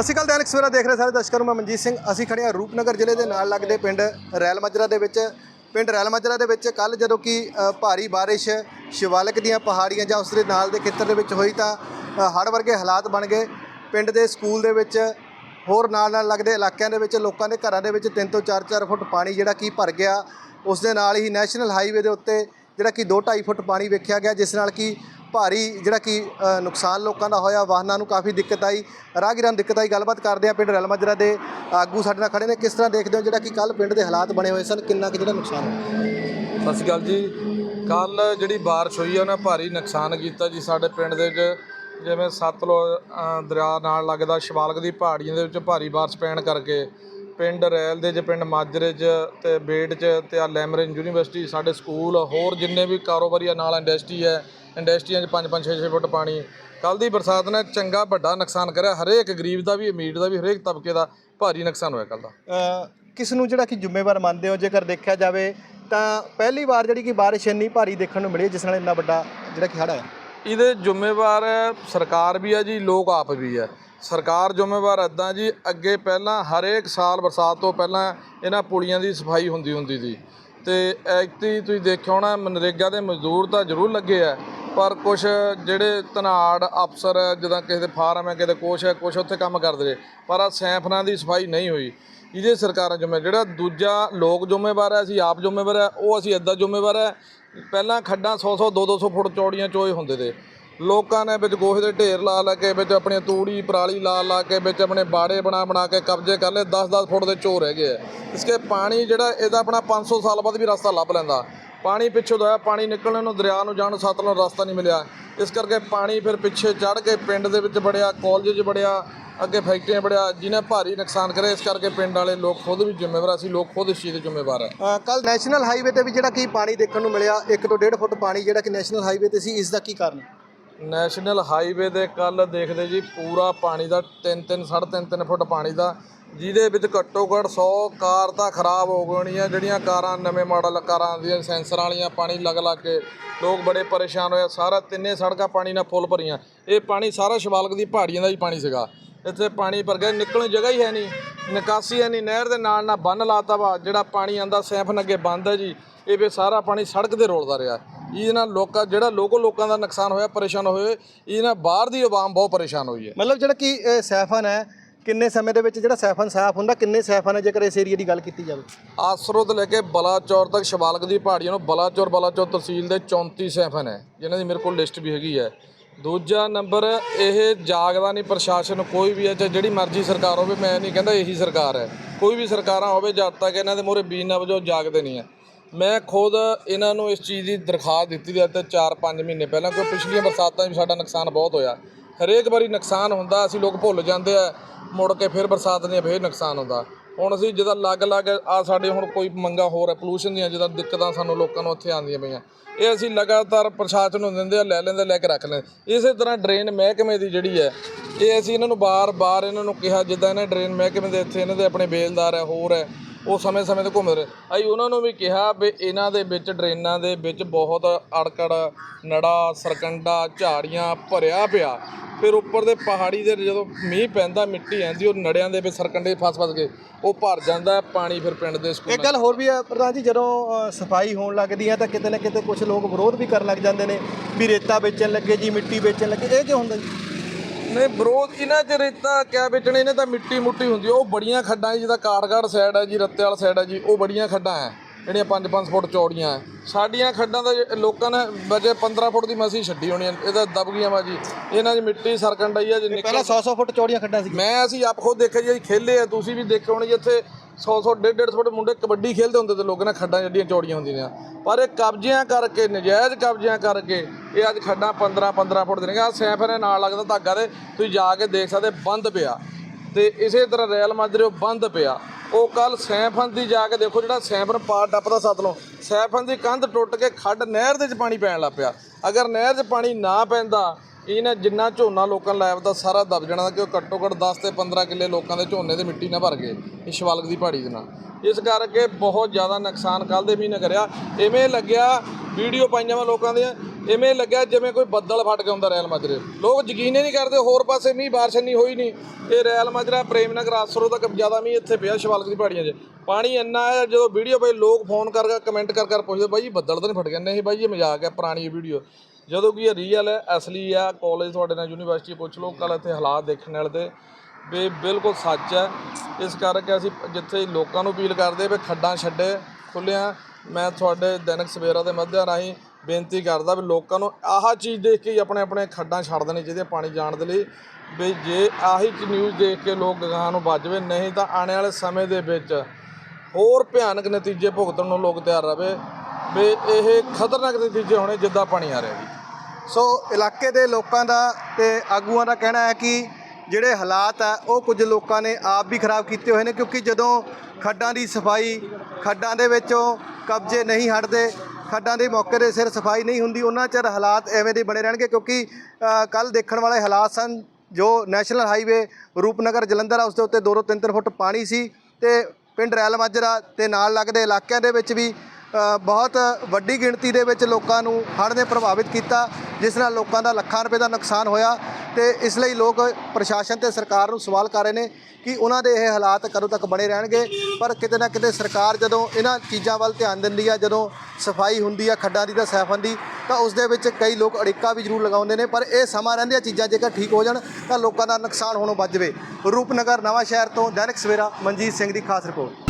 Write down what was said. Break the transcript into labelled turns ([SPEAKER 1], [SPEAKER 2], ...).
[SPEAKER 1] ਸਤਿ ਸ਼੍ਰੀ ਅਕਾਲ, ਦੈਨਿਕ ਸਵੇਰਾ ਦੇਖ ਰਹੇ ਸਾਰੇ ਦਰਸ਼ਕਾਂ ਨੂੰ, ਮੈਂ ਮਨਜੀਤ ਸਿੰਘ। ਅਸੀਂ ਖੜੇ ਹਾਂ ਰੂਪਨਗਰ ਜ਼ਿਲ੍ਹੇ ਦੇ ਨਾਲ ਲੱਗਦੇ ਪਿੰਡ ਰੈਲ ਮਾਜਰਾ ਦੇ ਵਿੱਚ। ਪਿੰਡ ਰੈਲ ਮਾਜਰਾ ਦੇ ਵਿੱਚ ਕੱਲ ਜਦੋਂ ਕਿ ਭਾਰੀ ਬਾਰਿਸ਼ ਸ਼ਿਵਾਲਿਕ ਦੀਆਂ ਪਹਾੜੀਆਂ ਜਾਂ ਉਸ ਦੇ ਨਾਲ ਦੇ ਖੇਤਰ ਦੇ ਵਿੱਚ ਹੋਈ ਤਾਂ ਹੜ੍ਹ ਵਰਗੇ ਹਾਲਾਤ ਬਣ ਗਏ। ਪਿੰਡ ਦੇ ਸਕੂਲ ਦੇ ਵਿੱਚ ਹੋਰ ਨਾਲ ਨਾਲ ਲੱਗਦੇ ਇਲਾਕਿਆਂ ਦੇ ਵਿੱਚ ਲੋਕਾਂ ਦੇ ਘਰਾਂ ਦੇ ਵਿੱਚ 3 ਤੋਂ 4-4 ਫੁੱਟ ਪਾਣੀ ਜਿਹੜਾ ਕਿ ਭਰ ਗਿਆ। ਉਸ ਦੇ ਨਾਲ ਹੀ ਨੈਸ਼ਨਲ ਹਾਈਵੇ ਦੇ ਉੱਤੇ ਜਿਹੜਾ ਕਿ 2-2.5 ਫੁੱਟ ਪਾਣੀ ਵੇਖਿਆ ਗਿਆ, ਜਿਸ ਨਾਲ ਕਿ ਭਾਰੀ ਜਿਹੜਾ ਕਿ ਨੁਕਸਾਨ ਲੋਕਾਂ ਦਾ ਹੋਇਆ, ਵਾਹਨਾਂ ਨੂੰ ਕਾਫੀ ਦਿੱਕਤ ਆਈ। ਰਾਹਗੀਰਾਂ ਨੂੰ ਦਿੱਕਤ ਆਈ, ਗੱਲਬਾਤ ਕਰਦੇ ਆ ਪਿੰਡ ਰੈਲਮਾਜਰਾ ਦੇ, ਆਗੂ ਸਾਡੇ ਨਾਲ ਖੜੇ ਨੇ। ਕਿਸ ਤਰ੍ਹਾਂ ਦੇਖਦੇ ਹੋ ਜਿਹੜਾ ਕਿ ਕੱਲ ਪਿੰਡ ਦੇ ਹਾਲਾਤ ਬਣੇ ਹੋਏ ਸਨ? ਕਿੰਨਾ ਕਿ ਜਿਹੜਾ ਨੁਕਸਾਨ ਹੋਇਆ?
[SPEAKER 2] ਸਤਿ ਸ਼੍ਰੀ ਅਕਾਲ ਜੀ। ਕੱਲ ਜਿਹੜੀ ਬਾਰਿਸ਼ ਹੋਈ ਆ ਉਹਨੇ ਭਾਰੀ ਨੁਕਸਾਨ ਕੀਤਾ ਜੀ ਸਾਡੇ ਪਿੰਡ ਦੇ ਵਿੱਚ। ਜਿਵੇਂ ਸਤਲੁਜ ਦਰਿਆ ਨਾਲ ਲੱਗਦਾ ਸ਼ਿਵਾਲਕ ਦੀ ਪਹਾੜੀਆਂ ਦੇ ਵਿੱਚ ਭਾਰੀ ਬਾਰਿਸ਼ ਪੈਣ ਕਰਕੇ ਪਿੰਡ ਰੈਲ ਦੇ ਚ ਪਿੰਡ ਮਾਜਰੇ ਚ ਤੇ ਬੇੜ ਚ ਤੇ ਆ ਲੈਮਰਨ ਯੂਨੀਵਰਸਿਟੀ, ਸਾਡੇ ਸਕੂਲ, ਹੋਰ ਜਿੰਨੇ ਵੀ ਕਾਰੋਬਾਰੀ ਆ ਨਾਲ ਇੰਡਸਟਰੀ ਹੈ ਇੰਡਸਟਰੀਆਂ 'ਚ 5-5 6-6 ਫੁੱਟ ਪਾਣੀ। ਕੱਲ ਦੀ ਬਰਸਾਤ ਨੇ ਚੰਗਾ ਵੱਡਾ ਨੁਕਸਾਨ ਕਰਿਆ। ਹਰੇਕ ਗਰੀਬ ਦਾ ਵੀ ਅਮੀਰ ਦਾ ਵੀ ਹਰੇਕ ਤਬਕੇ ਦਾ ਭਾਰੀ ਨੁਕਸਾਨ ਹੋਇਆ ਕੱਲ ਦਾ।
[SPEAKER 1] ਕਿਸ ਨੂੰ ਜਿਹੜਾ ਕਿ ਜ਼ਿੰਮੇਵਾਰ ਮੰਨਦੇ ਹੋ? ਜੇਕਰ ਦੇਖਿਆ ਜਾਵੇ ਤਾਂ ਪਹਿਲੀ ਵਾਰ ਜਿਹੜੀ ਕਿ ਬਾਰਿਸ਼ ਇੰਨੀ ਭਾਰੀ ਦੇਖਣ ਨੂੰ ਮਿਲੀ ਜਿਸ ਨਾਲ ਇੰਨਾ ਵੱਡਾ ਜਿਹੜਾ ਕਿ ਹੜ੍ਹ ਆਇਆ।
[SPEAKER 2] ਇਹਦੇ ਜ਼ਿੰਮੇਵਾਰ ਸਰਕਾਰ ਵੀ ਹੈ ਜੀ ਲੋਕ ਆਪ ਵੀ ਹੈ। ਸਰਕਾਰ ਜ਼ਿੰਮੇਵਾਰ ਇੱਦਾਂ ਜੀ ਅੱਗੇ ਪਹਿਲਾਂ ਹਰੇਕ ਸਾਲ ਬਰਸਾਤ ਤੋਂ ਪਹਿਲਾਂ ਇਹਨਾਂ ਪੁਲੀਆਂ ਦੀ ਸਫ਼ਾਈ ਹੁੰਦੀ ਹੁੰਦੀ ਸੀ। ਤੇ ਐਕਤੀ ਤੁਸੀਂ ਦੇਖਿਆ ਹੋਣਾ, ਮਨਰੇਗਾ ਦੇ ਮਜ਼ਦੂਰ ਤਾਂ ਜ਼ਰੂਰ ਲੱਗੇ ਆ, ਪਰ ਕੁਝ ਜਿਹੜੇ ਧਨਾੜ ਅਫਸਰ ਜਦੋਂ ਕਿਸੇ ਦੇ ਫਾਰਮ ਹੈ ਕਿਸੇ ਕੁਛ ਹੈ ਕੁਛ ਉੱਥੇ ਕੰਮ ਕਰਦੇ ਰਹੇ, ਪਰ ਆ ਸੈਂਫਰਾਂ ਦੀ ਸਫ਼ਾਈ ਨਹੀਂ ਹੋਈ। ਇਹਦੇ ਸਰਕਾਰਾਂ ਜ਼ਿੰਮੇ ਜਿਹੜਾ ਦੂਜਾ ਲੋਕ ਜ਼ਿੰਮੇਵਾਰ ਹੈ ਅਸੀਂ ਆਪ ਜ਼ਿੰਮੇਵਾਰ ਹੈ ਉਹ ਅਸੀਂ ਇੱਦਾਂ ਜ਼ਿੰਮੇਵਾਰ ਹੈ ਪਹਿਲਾਂ ਖੱਡਾਂ 100 100 200 ਫੁੱਟ ਚੌੜੀਆਂ ਚੋਏ ਹੁੰਦੇ ਤੇ। ਲੋਕਾਂ ਨੇ ਵਿੱਚ ਗੋਹੇ ਦੇ ਢੇਰ ਲਾ ਲਾ ਕੇ ਵਿੱਚ ਆਪਣੀਆਂ ਤੂੜੀ, ਪਰਾਲੀ ਲਾ ਲਾ ਕੇ ਵਿੱਚ ਆਪਣੇ ਬਾੜੇ ਬਣਾ ਬਣਾ ਕੇ ਕਬਜ਼ੇ ਕਰ ਲਏ। 10-10 ਫੁੱਟ ਦੇ ਚੋਰ ਹੈਗੇ ਗਏ ਆ। ਇਸ ਕੇ ਪਾਣੀ ਜਿਹੜਾ ਇਹਦਾ ਆਪਣਾ 500 ਸਾਲ ਬਾਅਦ ਵੀ ਰਸਤਾ ਲੱਭ ਲੈਂਦਾ। ਪਾਣੀ ਪਿੱਛੋਂ ਦਾ ਪਾਣੀ ਨਿਕਲਣ ਨੂੰ ਦਰਿਆ ਨੂੰ ਜਾਣ ਨੂੰ ਸਤਲੁਜ ਨੂੰ ਰਸਤਾ ਨਹੀਂ ਮਿਲਿਆ। ਇਸ ਕਰਕੇ ਪਾਣੀ ਫਿਰ ਪਿੱਛੇ ਚੜ ਕੇ ਪਿੰਡ ਦੇ ਵਿੱਚ ਵੜਿਆ, ਕਾਲਜ 'ਚ ਵੜਿਆ, ਅੱਗੇ ਫੈਕਟਰੀਆਂ ਬੜਿਆ ਜਿਹਨੇ ਭਾਰੀ ਨੁਕਸਾਨ ਕਰਿਆ, ਇਸ ਕਰਕੇ ਪਿੰਡ ਵਾਲੇ ਲੋਕ ਖੁਦ ਵੀ ਜ਼ਿੰਮੇਵਾਰ ਅਸੀਂ ਲੋਕ ਖੁਦ ਇਸ ਚੀਜ਼ ਦੇ ਜ਼ਿੰਮੇਵਾਰ ਹੈ
[SPEAKER 1] ਕੱਲ ਨੈਸ਼ਨਲ ਹਾਈਵੇ ਤੇ ਵੀ ਜਿਹੜਾ ਕਿ ਪਾਣੀ ਦੇਖਣ ਨੂੰ ਮਿਲਿਆ 1 ਤੋਂ 1.5 ਫੁੱਟ ਪਾਣੀ ਜਿਹੜਾ ਕਿ ਨੈਸ਼ਨਲ ਹਾਈਵੇ ਤੇ ਸੀ, ਇਸ ਦਾ ਕੀ ਕਾਰਨ?
[SPEAKER 2] ਨੈਸ਼ਨਲ ਹਾਈਵੇ ਦੇ ਕੱਲ ਦੇਖਦੇ ਜੀ ਪੂਰਾ ਪਾਣੀ ਦਾ 3-3 3.5 3 ਫੁੱਟ ਪਾਣੀ ਦਾ, ਜਿਹਦੇ ਵਿੱਚ ਘੱਟੋ ਘੱਟ 100 ਕਾਰ ਤਾਂ ਖਰਾਬ ਹੋ ਗਈਆਂ, ਜਿਹੜੀਆਂ ਕਾਰਾਂ, ਨਵੇਂ ਮਾਡਲ ਕਾਰਾਂ ਦੀਆਂ, ਸੈਂਸਰ ਵਾਲੀਆਂ ਪਾਣੀ ਲੱਗ ਲੱਗ ਕੇ ਲੋਕ ਬੜੇ ਪਰੇਸ਼ਾਨ ਹੋਏ ਸਾਰਾ ਤਿੰਨੇ ਸੜਕਾਂ ਪਾਣੀ ਨਾਲ ਫੁੱਲ ਭਰੀਆਂ। ਇਹ ਪਾਣੀ ਸਾਰਾ ਸ਼ਿਵਾਲਕ ਦੀ ਪਹਾੜੀਆਂ ਦਾ ਹੀ ਪਾਣੀ ਸੀਗਾ। ਇੱਥੇ ਪਾਣੀ ਭਰ ਗਿਆ ਨਿਕਲਣ ਜਗ੍ਹਾ ਹੀ ਹੈ ਨਹੀਂ। ਨਿਕਾਸੀ ਹੈ ਨਹੀਂ। ਨਹਿਰ ਦੇ ਨਾਲ ਨਾਲ ਬੰਨ ਲਾਤਾ ਵਾ। ਜਿਹੜਾ ਪਾਣੀ ਆਂਦਾ ਸੈਫਨ ਅੱਗੇ ਬੰਦ ਹੈ ਜੀ। ਇਹ ਵੀ ਸਾਰਾ ਪਾਣੀ ਸੜਕ ਤੇ ਰੋਲਦਾ ਰਿਹਾ। ਇਹਦੇ ਨਾਲ ਲੋਕਾਂ ਜਿਹੜਾ ਲੋਕੋ ਲੋਕਾਂ ਦਾ ਨੁਕਸਾਨ ਹੋਇਆ ਪਰੇਸ਼ਾਨ ਹੋਏ ਇਹਦੇ ਨਾਲ ਬਾਹਰ ਦੀ ਆਵਾਮ ਬਹੁਤ ਪਰੇਸ਼ਾਨ ਹੋਈ ਹੈ।
[SPEAKER 1] ਮਤਲਬ ਜਿਹੜਾ ਕਿ ਸੈਫਨ ਹੈ ਕਿੰਨੇ ਸਮੇਂ ਦੇ ਵਿੱਚ ਜਿਹੜਾ ਸੈਫਨ ਸਾਫ਼ ਹੁੰਦਾ ਕਿੰਨੇ ਸੈਫਨ ਹੈ ਜੇਕਰ ਇਸ ਏਰੀਆ ਦੀ ਗੱਲ ਕੀਤੀ ਜਾਵੇ?
[SPEAKER 2] ਆਸਰੋ ਤੋਂ ਲੈ ਕੇ ਬਲਾਚੌਰ ਤੱਕ ਸ਼ਿਵਾਲਕ ਦੀ ਪਹਾੜੀਆਂ ਨੂੰ ਬਲਾਚੌਰ ਬਲਾਚੌਰ ਤਹਿਸੀਲ ਦੇ 34 ਸੈਫਨ ਹੈ। ਜਿਨ੍ਹਾਂ ਦੀ ਮੇਰੇ ਕੋਲ ਲਿਸਟ ਵੀ ਹੈਗੀ ਹੈ। ਦੂਜਾ ਨੰਬਰ, ਇਹ ਜਾਗਦਾ ਨਹੀਂ ਪ੍ਰਸ਼ਾਸਨ ਕੋਈ ਵੀ ਹੈ ਚਾਹੇ ਜਿਹੜੀ ਮਰਜ਼ੀ ਸਰਕਾਰ ਹੋਵੇ, ਮੈਂ ਨਹੀਂ ਕਹਿੰਦਾ ਇਹੀ ਸਰਕਾਰ ਹੈ। ਕੋਈ ਵੀ ਸਰਕਾਰਾਂ ਹੋਵੇ, ਜਦ ਤੱਕ ਇਹਨਾਂ ਦੇ ਮੂਹਰੇ ਬੀਜ ਨਾ ਵਜੋਂ ਜਾਗਦੇ ਨਹੀਂ ਹੈ। ਮੈਂ ਖੁਦ ਇਹਨਾਂ ਨੂੰ ਇਸ ਚੀਜ਼ ਦੀ ਦਰਖਾਸਤ ਦਿੱਤੀ ਦੀ ਤੇ 4-5 ਮਹੀਨੇ ਪਹਿਲਾਂ, ਕਿਉਂਕਿ ਪਿਛਲੀਆਂ ਬਰਸਾਤਾਂ 'ਚ ਵੀ ਸਾਡਾ ਨੁਕਸਾਨ ਬਹੁਤ ਹੋਇਆ। ਹਰੇਕ ਵਾਰੀ ਨੁਕਸਾਨ ਹੁੰਦਾ, ਅਸੀਂ ਲੋਕ ਭੁੱਲ ਜਾਂਦੇ ਆ, ਮੁੜ ਕੇ ਫਿਰ ਬਰਸਾਤ ਦੀਆਂ ਫਿਰ ਨੁਕਸਾਨ ਹੁੰਦਾ। ਹੁਣ ਅਸੀਂ ਜਦੋਂ ਲੱਗ-ਲੱਗ ਆ ਸਾਡੇ ਹੁਣ ਕੋਈ ਮੰਗਾ ਹੋਰ ਹੈ ਪੋਲੂਸ਼ਨ ਦੀਆਂ ਜਿਹਦਾ ਦਿੱਕਤਾਂ ਸਾਨੂੰ ਲੋਕਾਂ ਨੂੰ ਉੱਥੇ ਆਉਂਦੀਆਂ ਪਈਆਂ। ਇਹ ਅਸੀਂ ਲਗਾਤਾਰ ਪ੍ਰਸ਼ਾਸਨ ਨੂੰ ਦਿੰਦੇ ਆ, ਲੈ ਲੈਂਦੇ, ਲੈ ਕੇ ਰੱਖ ਲੈਂਦੇ। ਇਸੇ ਤਰ੍ਹਾਂ ਡਰੇਨ ਮਹਿਕਮੇ ਦੀ ਜਿਹੜੀ ਹੈ, ਇਹ ਅਸੀਂ ਇਹਨਾਂ ਨੂੰ ਬਾਰ-ਬਾਰ ਇਹਨਾਂ ਨੂੰ ਕਿਹਾ, ਜਿੱਦਾਂ ਇਹਨਾਂ ਡਰੇਨ ਮਹਿਕਮੇ ਦੇ ਇੱਥੇ ਇਹਨਾਂ ਦੇ ਆਪਣੇ ਬੇਲਦਾਰ ਹੈ, ਹੋਰ ਹੈ। ਉਹ ਸਮੇਂ-ਸਮੇਂ ਤੇ ਘੁੰਮਦੇ ਰਹੇ। ਅਸੀਂ ਉਹਨਾਂ ਨੂੰ ਵੀ ਕਿਹਾ ਵੀ ਇਹਨਾਂ ਦੇ ਵਿੱਚ ਡਰੇਨਾਂ ਦੇ ਵਿੱਚ ਬਹੁਤ ਅੜਕੜ ਨੜਾ ਸਰਕੰਡਾ ਝਾੜੀਆਂ ਭਰਿਆ ਪਿਆ। ਫਿਰ ਉੱਪਰ ਦੇ ਪਹਾੜੀ ਦੇ ਜਦੋਂ ਮੀਂਹ ਪੈਂਦਾ ਮਿੱਟੀ ਆਂਦੀ ਉਹ ਨੜਿਆਂ ਦੇ ਵਿੱਚ ਸਰਕੰਡੇ ਫਸ-ਫਸ ਕੇ ਉਹ ਭਰ ਜਾਂਦਾ ਹੈ, ਪਾਣੀ ਫਿਰ ਪਿੰਡ ਦੇ ਸਕੂਲਾਂ
[SPEAKER 1] ਇੱਕ ਗੱਲ ਹੋਰ ਵੀ ਹੈ ਪ੍ਰਧਾਨ ਜੀ ਜਦੋਂ ਅ, ਸਫ਼ਾਈ ਹੋਣ ਲੱਗਦੀ ਹੈ ਤਾਂ ਕਿਤੇ ਨਾ ਕਿਤੇ ਕੁਝ ਲੋਕ ਵਿਰੋਧ ਵੀ ਕਰਨ ਲੱਗ ਜਾਂਦੇ ਨੇ ਵੀ ਰੇਤਾ ਵੇਚਣ ਲੱਗੇ ਜੀ ਮਿੱਟੀ ਵੇਚਣ ਲੱਗੇ ਇਹ ਕਿਉਂ ਹੁੰਦਾ ਜੀ?
[SPEAKER 2] ਨਹੀਂ ਵਿਰੋਧ ਇਹਨਾਂ ਚ ਰੇਤਾ ਕਿਆ ਵੇਚਣੇ ਇਹਨੇ ਤਾਂ ਮਿੱਟੀ ਮੁੱਟੀ ਹੁੰਦੀ ਉਹ ਬੜੀਆਂ ਖੱਡਾਂ ਜਿਹਦਾ ਕਾਰਗੜ ਸਾਈਡ ਹੈ ਜੀ ਰੱਤੇ ਵਾਲਾ ਸਾਈਡ ਹੈ ਜੀ ਉਹ ਬੜੀਆਂ ਖੱਡਾਂ ਹੈ ਜਿਹੜੀਆਂ 5-5 ਫੁੱਟ ਚੌੜੀਆਂ ਹੈ ਸਾਡੀਆਂ ਖੱਡਾਂ ਦਾ ਲੋਕਾਂ ਨੇ ਵਜੇ 15 ਫੁੱਟ ਦੀ ਮਸੀਂ ਛੱਡੀ ਹੋਣੀ ਹੈ ਇਹਦਾ ਦਬ ਗਈਆਂ ਵਾ ਜੀ। ਇਹਨਾਂ 'ਚ ਮਿੱਟੀ ਸਰਕਣ ਡਈ ਆ ਜੀ
[SPEAKER 1] ਪਹਿਲਾਂ 100-100 ਫੁੱਟ ਚੌੜੀਆਂ ਖੱਡਾਂ ਸੀ
[SPEAKER 2] ਮੈਂ ਅਸੀਂ ਆਪ ਖੁਦ ਦੇਖਿਆ ਜੀ ਅਸੀਂ ਖੇਲੇ ਆ। ਤੁਸੀਂ ਵੀ ਦੇਖੇ ਹੋਣੇ ਜੀ ਇੱਥੇ 100 100 150 150 ਫੁੱਟ ਮੁੰਡੇ ਕਬੱਡੀ ਖੇਡਦੇ ਹੁੰਦੇ ਤੇ ਲੋਕਾਂ ਨੇ ਖੱਡਾਂ ਜਿਹੜੀਆਂ ਚੌੜੀਆਂ ਹੁੰਦੀਆਂ ਪਰ ਇਹ ਕਬਜ਼ਿਆਂ ਕਰਕੇ, ਨਜਾਇਜ਼ ਕਬਜ਼ਿਆਂ ਕਰਕੇ ਇਹ ਅੱਜ ਖੱਡਾਂ 15 15 ਫੁੱਟ ਦੀਆਂ ਆ ਸੈਂਫਰ ਨਾਲ ਲੱਗਦਾ ਧਾਗਾ ਦੇ ਤੁਸੀਂ ਜਾ ਕੇ ਦੇਖ ਸਕਦੇ, ਬੰਦ ਪਿਆ। ਤੇ ਇਸੇ ਤਰ੍ਹਾਂ ਰੈਲ ਮਾਜਰੇ ਉਹ ਬੰਦ ਪਿਆ। ਉਹ ਕੱਲ ਸੈਂਫਨ ਦੀ ਜਾ ਕੇ ਦੇਖੋ ਜਿਹੜਾ ਸੈਂਫਨ ਪਾਰ ਟੱਪਦਾ ਸਤਲੋਂ ਸੈਂਫਨ ਦੀ ਕੰਧ ਟੁੱਟ ਕੇ ਖੱਡ ਨਹਿਰ ਦੇ ਵਿੱਚ ਪਾਣੀ ਪੈਣ ਲੱਗ ਪਿਆ। ਅਗਰ ਨਹਿਰ 'ਚ ਪਾਣੀ ਨਾ ਪੈਂਦਾ ਇਹਨੇ ਜਿੰਨਾ ਝੋਨਾ ਲੋਕਾਂ ਲਾਇਆ ਦਾ ਸਾਰਾ ਦਬ ਜਾਣਾ ਕਿ ਉਹ ਘੱਟੋ ਘੱਟ 10 ਤੇ 15 ਕਿੱਲੇ ਲੋਕਾਂ ਦੇ ਝੋਨੇ ਦੇ ਮਿੱਟੀ ਨਾਲ ਭਰ ਗਏ, ਇਹ ਸ਼ਿਵਾਲਕ ਦੀ ਪਹਾੜੀ ਦੇ ਨਾਲ। ਇਸ ਕਰਕੇ ਬਹੁਤ ਜ਼ਿਆਦਾ ਨੁਕਸਾਨ ਕੱਲ ਦੇ ਮਹੀਨੇ ਕਰਿਆ। ਇਵੇਂ ਲੱਗਿਆ, ਵੀਡੀਓ ਪਾਈਆਂ ਵਾ ਲੋਕਾਂ ਦੀਆਂ, ਇਵੇਂ ਲੱਗਿਆ ਜਿਵੇਂ ਕੋਈ ਬੱਦਲ ਫਟ ਕੇ ਹੁੰਦਾ ਰੈਲ ਮਾਜਰੇ। ਲੋਕ ਯਕੀਨ ਹੀ ਨਹੀਂ ਕਰਦੇ, ਹੋਰ ਪਾਸੇ ਮੀਂਹ ਬਾਰਿਸ਼ ਨਹੀਂ ਹੋਈ ਨਹੀਂ। ਇਹ ਰੈਲ ਮਾਜਰਾ ਪ੍ਰੇਮ ਨਗਰ ਆਸਰੋ ਤੱਕ ਜ਼ਿਆਦਾ ਮੀਂਹ ਇੱਥੇ ਪਿਆ ਸ਼ਿਵਾਲਕ ਦੀ ਪਹਾੜੀਆਂ 'ਚ। ਪਾਣੀ ਇੰਨਾ ਹੈ ਜਦੋਂ ਵੀਡੀਓ ਪਈ, ਲੋਕ ਫੋਨ ਕਰ ਕਮੈਂਟ ਕਰ ਕਰ ਪੁੱਛਦੇ, ਬਾਈ ਜੀ ਬੱਦਲ ਤਾਂ ਨਹੀਂ ਫਟ ਗਏ ਨਹੀਂ ਬਾਈ ਇਹ ਮਜ਼ਾਕ ਹੈ ਪੁਰਾਣੀ ਵੀਡੀਓ। ਜਦੋਂ ਕਿ ਇਹ ਰੀਅਲ ਹੈ, ਅਸਲੀ ਆ ਕਾਲਜ ਤੁਹਾਡੇ ਨਾਲ ਯੂਨੀਵਰਸਿਟੀ ਪੁੱਛ ਲਓ ਕੱਲ ਇੱਥੇ ਹਾਲਾਤ ਦੇਖਣ ਵਾਲੇ ਤੇ ਵੀ ਬਿਲਕੁਲ ਸੱਚ ਹੈ। ਇਸ ਕਰਕੇ ਅਸੀਂ ਜਿੱਥੇ ਲੋਕਾਂ ਨੂੰ ਅਪੀਲ ਕਰਦੇ ਵੀ ਖੱਡਾਂ ਛੱਡੇ ਖੁੱਲਿਆਂ ਮੈਂ ਤੁਹਾਡੇ ਦੈਨਿਕ ਸਵੇਰਾ ਦੇ ਮਾਧਿਅਮ ਰਾਹੀਂ ਬੇਨਤੀ ਕਰਦਾ ਵੀ ਲੋਕਾਂ ਨੂੰ ਆਹ ਚੀਜ਼ ਦੇਖ ਕੇ ਹੀ ਆਪਣੇ ਆਪਣੇ ਖੱਡਾਂ ਛੱਡ ਦੇਣੀ ਚਾਹੀਦੀਆਂ ਪਾਣੀ ਜਾਣ ਦੇ ਲਈ। ਵੀ ਜੇ ਆਹੀ ਨਿਊਜ਼ ਦੇਖ ਕੇ ਲੋਕ ਗਾਹਾਂ ਨੂੰ ਵੱਜਵੇ ਨਹੀਂ ਤਾਂ ਆਉਣ ਵਾਲੇ ਸਮੇਂ ਦੇ ਵਿੱਚ ਹੋਰ ਭਿਆਨਕ ਨਤੀਜੇ ਭੁਗਤਣ ਨੂੰ ਲੋਕ ਤਿਆਰ ਰਹੇ ਵੀ ਇਹ ਖਤਰਨਾਕ ਨਤੀਜੇ ਹੋਣੇ ਜਿੱਦਾਂ ਪਾਣੀ ਆ ਰਿਹਾ ਜੀ।
[SPEAKER 1] ਸੋ ਇਲਾਕੇ ਦੇ ਲੋਕਾਂ ਦਾ ਤੇ ਆਗੂਆਂ ਦਾ ਕਹਿਣਾ ਹੈ ਕਿ ਜਿਹੜੇ ਹਾਲਾਤ ਆ ਉਹ ਕੁਝ ਲੋਕਾਂ ਨੇ ਆਪ ਵੀ ਖਰਾਬ ਕੀਤੇ ਹੋਏ ਨੇ, ਕਿਉਂਕਿ ਜਦੋਂ ਖੱਡਾਂ ਦੀ ਸਫ਼ਾਈ, ਖੱਡਾਂ ਦੇ ਵਿੱਚੋਂ ਕਬਜ਼ੇ ਨਹੀਂ ਹਟਦੇ, ਖੱਡਾਂ ਦੇ ਮੌਕੇ ਦੇ ਸਿਰ ਸਫ਼ਾਈ ਨਹੀਂ ਹੁੰਦੀ, ਉਹਨਾਂ ਚਿਰ ਹਾਲਾਤ ਐਵੇਂ ਦੇ ਬਣੇ ਰਹਿਣਗੇ, ਕਿਉਂਕਿ ਕੱਲ ਦੇਖਣ ਵਾਲੇ ਹਾਲਾਤ ਸਨ, ਜੋ ਨੈਸ਼ਨਲ ਹਾਈਵੇ ਰੂਪਨਗਰ ਜਲੰਧਰ ਆ ਉਸ ਦੇ ਉੱਤੇ 2-2 3-3 ਫੁੱਟ ਪਾਣੀ ਸੀ ਤੇ ਪਿੰਡ ਰੈਲ ਮਾਜਰਾ ਤੇ ਨਾਲ ਲੱਗਦੇ ਇਲਾਕਿਆਂ ਦੇ ਵਿੱਚ ਵੀ ਬਹੁਤ ਵੱਡੀ ਗਿਣਤੀ ਦੇ ਵਿੱਚ ਲੋਕਾਂ ਨੂੰ ਹੜ੍ਹ ਨੇ ਪ੍ਰਭਾਵਿਤ ਕੀਤਾ, ਜਿਸ ਨਾਲ ਲੋਕਾਂ ਦਾ ਲੱਖਾਂ ਰੁਪਏ ਦਾ ਨੁਕਸਾਨ ਹੋਇਆ ਤੇ ਇਸ ਲਈ ਲੋਕ ਪ੍ਰਸ਼ਾਸਨ ਤੇ ਸਰਕਾਰ ਨੂੰ ਸਵਾਲ ਕਰ ਰਹੇ ਨੇ ਕਿ ਉਹਨਾਂ ਦੇ ਇਹ ਹਾਲਾਤ ਕਦੋਂ ਤੱਕ ਬਣੇ ਰਹਿਣਗੇ। ਪਰ ਕਿਤੇ ਨਾ ਕਿਤੇ ਸਰਕਾਰ ਜਦੋਂ ਇਹਨਾਂ ਚੀਜ਼ਾਂ ਵੱਲ ਧਿਆਨ ਦਿੰਦੀ ਆ, ਜਦੋਂ ਸਫ਼ਾਈ ਹੁੰਦੀ ਆ, ਖੱਡਾਂ ਦੀ ਤਾਂ ਸੈਫਨ ਦੀ, ਤਾਂ ਉਸ ਦੇ ਵਿੱਚ ਕਈ ਲੋਕ ਅੜਿੱਕਾ ਵੀ ਜ਼ਰੂਰ ਲਗਾਉਂਦੇ ਨੇ, ਪਰ ਇਹ ਸਮਾਂ ਰਹਿੰਦੀਆਂ ਚੀਜ਼ਾਂ ਜੇਕਰ ਠੀਕ ਹੋ ਜਾਣ, ਤਾਂ ਲੋਕਾਂ ਦਾ ਨੁਕਸਾਨ ਹੋਣੋਂ ਬਚ ਜਾਵੇ। ਰੂਪਨਗਰ ਨਵਾਂ ਸ਼ਹਿਰ ਤੋਂ ਦੈਨਿਕ ਸਵੇਰਾ ਮਨਜੀਤ ਸਿੰਘ ਦੀ ਖਾਸ ਰਿਪੋਰਟ।